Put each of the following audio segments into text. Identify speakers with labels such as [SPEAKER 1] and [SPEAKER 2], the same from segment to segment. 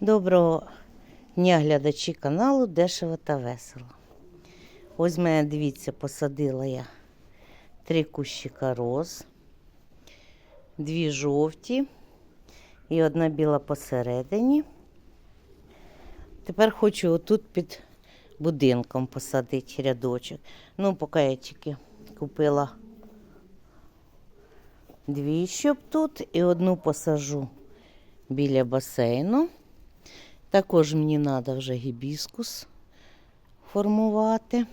[SPEAKER 1] Доброго дня, глядачі каналу Дешево та весело. Ось мене, дивіться, посадила я три кущика роз, дві жовті і одна біла посередині. Тепер хочу отут під будинком посадити рядочок. Ну, поки я тільки купила дві, щоб тут, і одну посажу біля басейну. Також мені треба вже гібіскус формувати.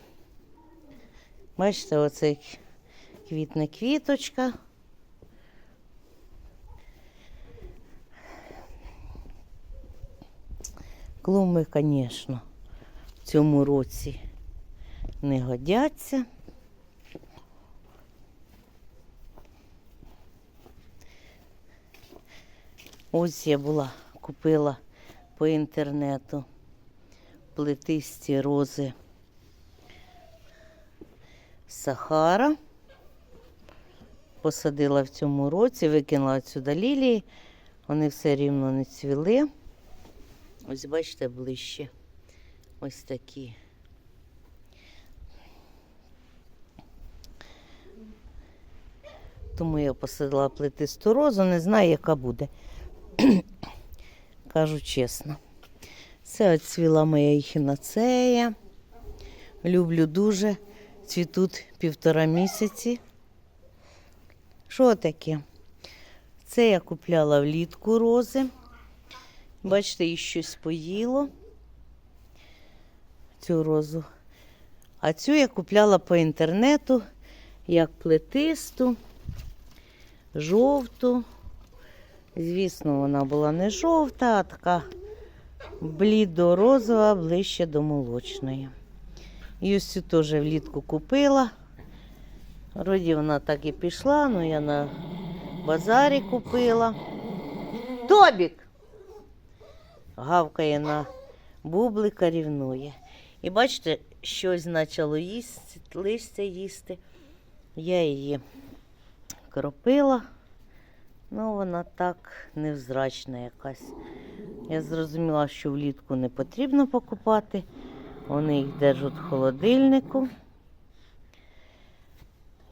[SPEAKER 1] Бачите, оце квітне квіточка. Клуми, звісно, в цьому році не годяться. Ось я була, купила по інтернету плетисті рози Сахара. Посадила в цьому році, викинула сюди лілії. Вони все рівно не цвіли. Ось бачите ближче. Ось такі. Тому я посадила плетисту розу, не знаю, яка буде. Кажу чесно. Це оцвіла моя ехінацея. Люблю дуже. Цвітуть півтора місяці. Що таке? Це я купляла влітку рози. Бачите, її щось поїло. Цю розу. А цю я купляла по інтернету як плетисту, жовту. Звісно, вона була не жовта, а така блідо-розова, ближче до молочної. І ось цю теж влітку купила. Вроді вона так і пішла, але я на базарі купила. Тобік! Гавкає на бублика, рівнує. І бачите, щось почало їсти, листя їсти. Я її кропила. Ну, вона так невзрачна якась. Я зрозуміла, що влітку не потрібно покупати. Вони їх держать в холодильнику.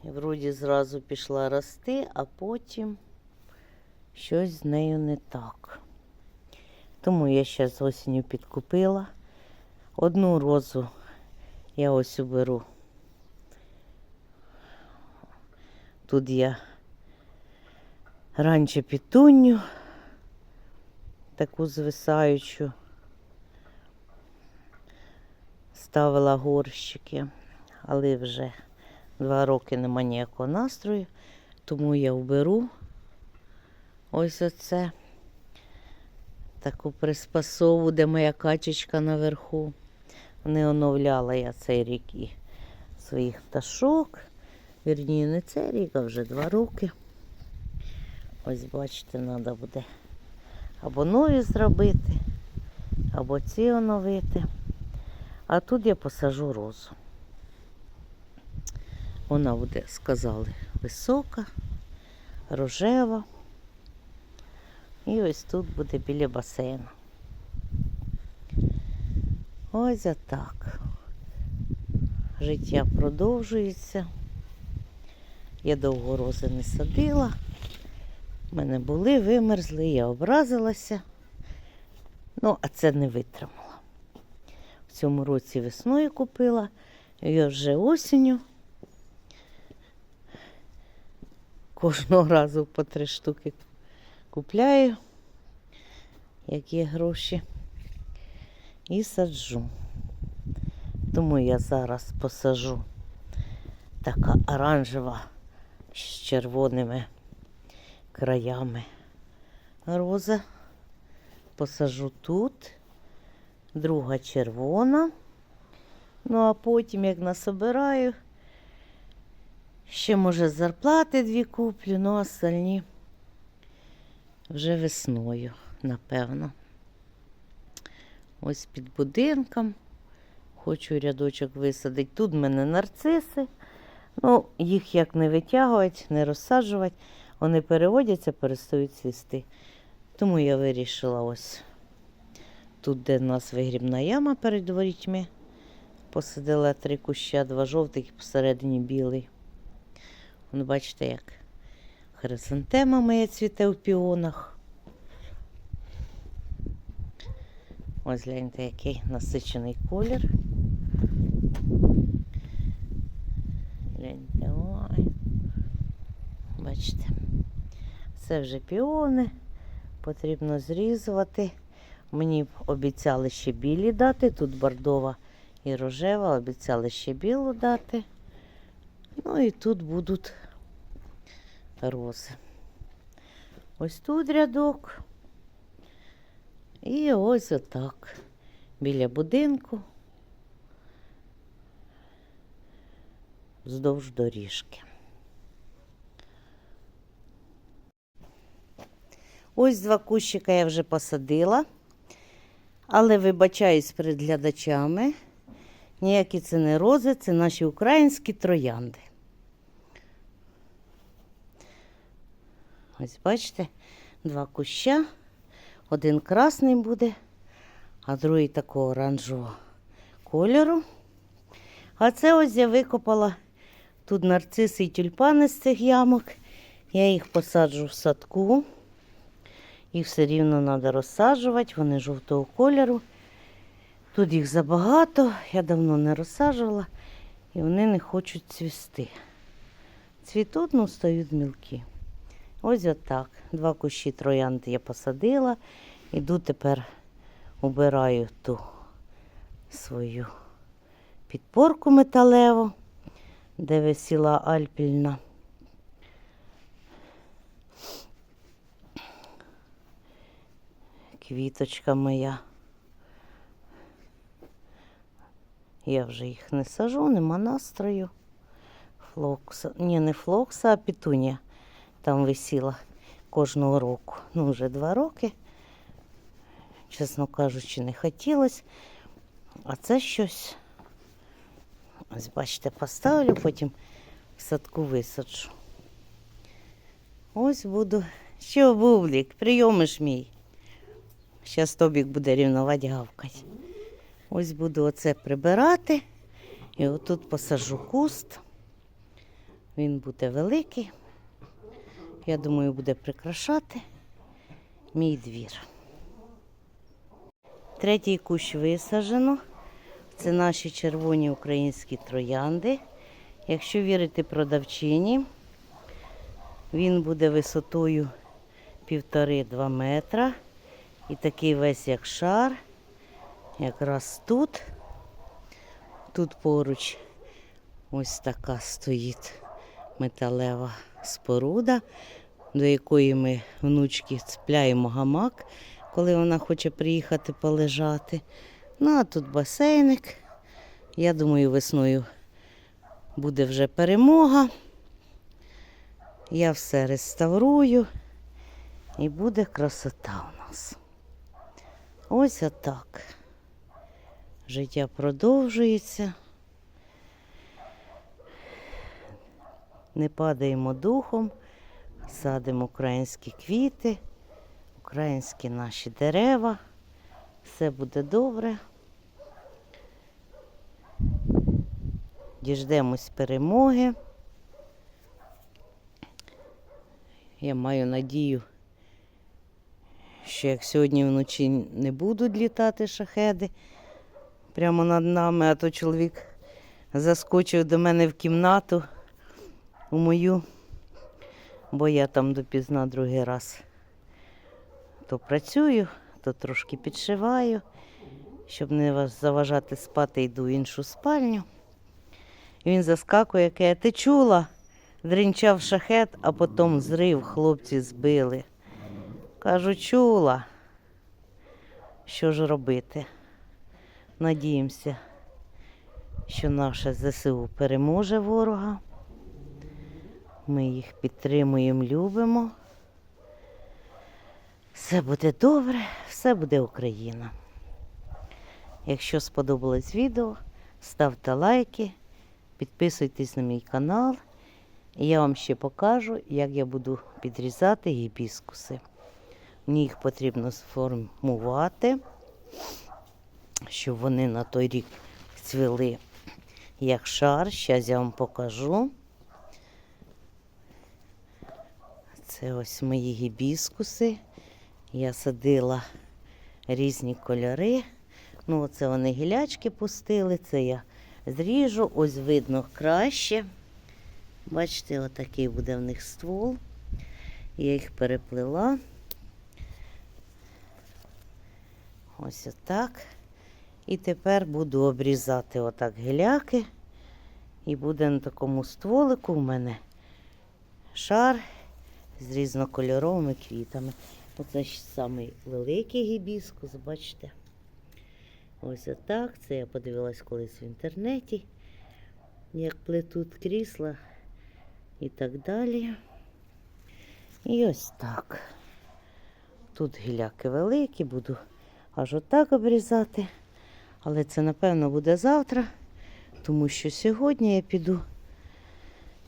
[SPEAKER 1] Вроді зразу пішла рости, а потім щось з нею не так. Тому я ще з осінню підкупила. Одну розу я ось уберу. Тут я раніше пітунню, таку звисаючу, ставила горщики, але вже два роки нема ніякого настрою, тому я вберу ось оце таку приспасову, де моя качечка наверху. Не оновляла я цей рік і своїх пташок. Вірні, не цей рік, а вже два роки. Ось бачите, треба буде або нові зробити, або ці оновити. А тут я посажу розу. Вона буде, сказали, висока, рожева. І ось тут буде біля басейну. Ось отак. Життя продовжується. Я довго рози не садила. У мене були, вимерзли, я образилася. Ну, а це не витримала. В цьому році весною купила, і вже осінню. Кожного разу по три штуки купляю, як є гроші, і саджу. Тому я зараз посажу така оранжева з червоними краями роза. Посажу тут, друга червона. Ну, а потім, як насобираю, ще, може, зарплати дві куплю, ну а остальні вже весною, напевно. Ось під будинком. Хочу рядочок висадити. Тут в мене нарциси. Ну, їх як не витягувати, не розсаджувати. Вони переводяться, перестають цвісти. Тому я вирішила ось Тут, де в нас вигрібна яма перед ворітьми. Посадила три куща, два жовтих посередині білий. Вон бачите, як хризантема моя цвіте в піонах. Ось гляньте, який насичений колір. Гляньте, ой. Бачите, це вже піони. Потрібно зрізувати. Мені обіцяли ще білі дати. Тут бордова і рожева, обіцяли ще білу дати. Ну і тут будуть рози. Ось тут рядок. І ось отак. Біля будинку. Вздовж доріжки. Ось два кущика я вже посадила, але вибачаюсь перед глядачами. Ніякі це не рози, це наші українські троянди. Ось бачите, два куща. Один красний буде, а другий такого оранжевого кольору. А це ось я викопала тут нарциси і тюльпани з цих ямок. Я їх посаджу в садку. Їх все рівно треба розсаджувати, вони жовтого кольору. Тут їх забагато, я давно не розсаджувала, і вони не хочуть цвісти. Цвітуть, ну стають мілкі. Ось отак. Два кущі троянди я посадила. Іду тепер убираю ту свою підпорку металеву, де висіла альпільна. Квіточка моя. Я вже їх не сажу, нема настрою. Флокса. Ні, не флокса, а пітунія там висіла кожного року. Ну, вже два роки. Чесно кажучи, не хотілося. А це щось. Ось бачите, поставлю, потім в садку висаджу. Ось буду. Що, бублік, прийомиш мій. Зараз тобік буде рівнувати гавкати. Ось буду оце прибирати. І отут посаджу куст. Він буде великий. Я думаю, буде прикрашати мій двір. Третій кущ висаджено. Це наші червоні українські троянди. Якщо вірити продавчині, він буде висотою півтори-два метра. І такий весь як шар. Якраз тут. Тут поруч ось така стоїть металева споруда, до якої ми внучки цепляємо гамак, коли вона хоче приїхати полежати. Ну, а тут басейник. Я думаю, весною буде вже перемога. Я все реставрую і буде красота у нас. Ось отак. Життя продовжується. Не падаємо духом, садимо українські квіти, українські наші дерева. Все буде добре. Діждемось перемоги. Я маю надію, що як сьогодні вночі не будуть літати шахеди прямо над нами, а то чоловік заскочив до мене в кімнату у мою, бо я там допізна другий раз то працюю, то трошки підшиваю, щоб не заважати спати, йду в іншу спальню. І він заскакує, каже, ти чула? Дрінчав шахет, а потім зрив, хлопці збили. Кажу, чула. Що ж робити? Надіємося, що наше ЗСУ переможе ворога. Ми їх підтримуємо, любимо. Все буде добре, все буде Україна. Якщо сподобалось відео, ставте лайки, підписуйтесь на мій канал. І я вам ще покажу, як я буду підрізати гібіскуси. Мені їх потрібно сформувати. щоб вони на той рік цвіли як шар. Зараз я вам покажу. Це ось мої гібіскуси. Я садила різні кольори. Ну, оце вони гілячки пустили, це я зріжу, ось видно краще. Бачите, отакий буде в них ствол. Я їх переплела. Ось отак. І тепер буду обрізати отак гіляки. І буде на такому стволику у мене шар з різнокольоровими квітами. Оце ж самий великий гібіскус, бачите. Ось отак. Це я подивилась колись в інтернеті, як плетуть крісла і так далі. І ось так. Тут гіляки великі, буду аж отак обрізати. Але це, напевно, буде завтра, тому що сьогодні я піду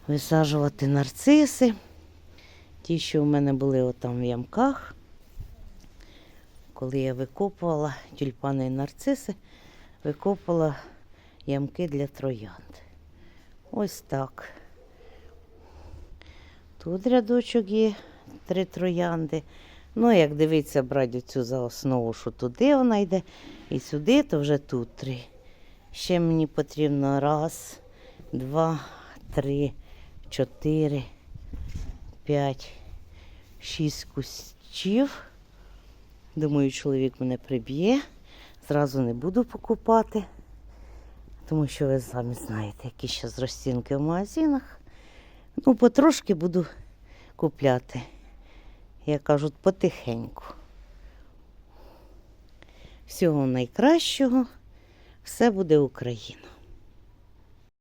[SPEAKER 1] висаджувати нарциси. Ті, що в мене були отам в ямках. Коли я викопувала тюльпани і нарциси, викопувала ямки для троянд. Ось так. Тут рядочок є три троянди. Ну, як дивиться, брати цю за основу, що туди вона йде, і сюди, то вже тут три. Ще мені потрібно раз, два, три, чотири, п'ять, шість кущів. Думаю, чоловік мене приб'є. Зразу не буду покупати, тому що ви самі знаєте, які зараз розцінки в магазинах. Ну, потрошки буду купляти. Як кажуть, потихеньку. Всього найкращого. Все буде Україна.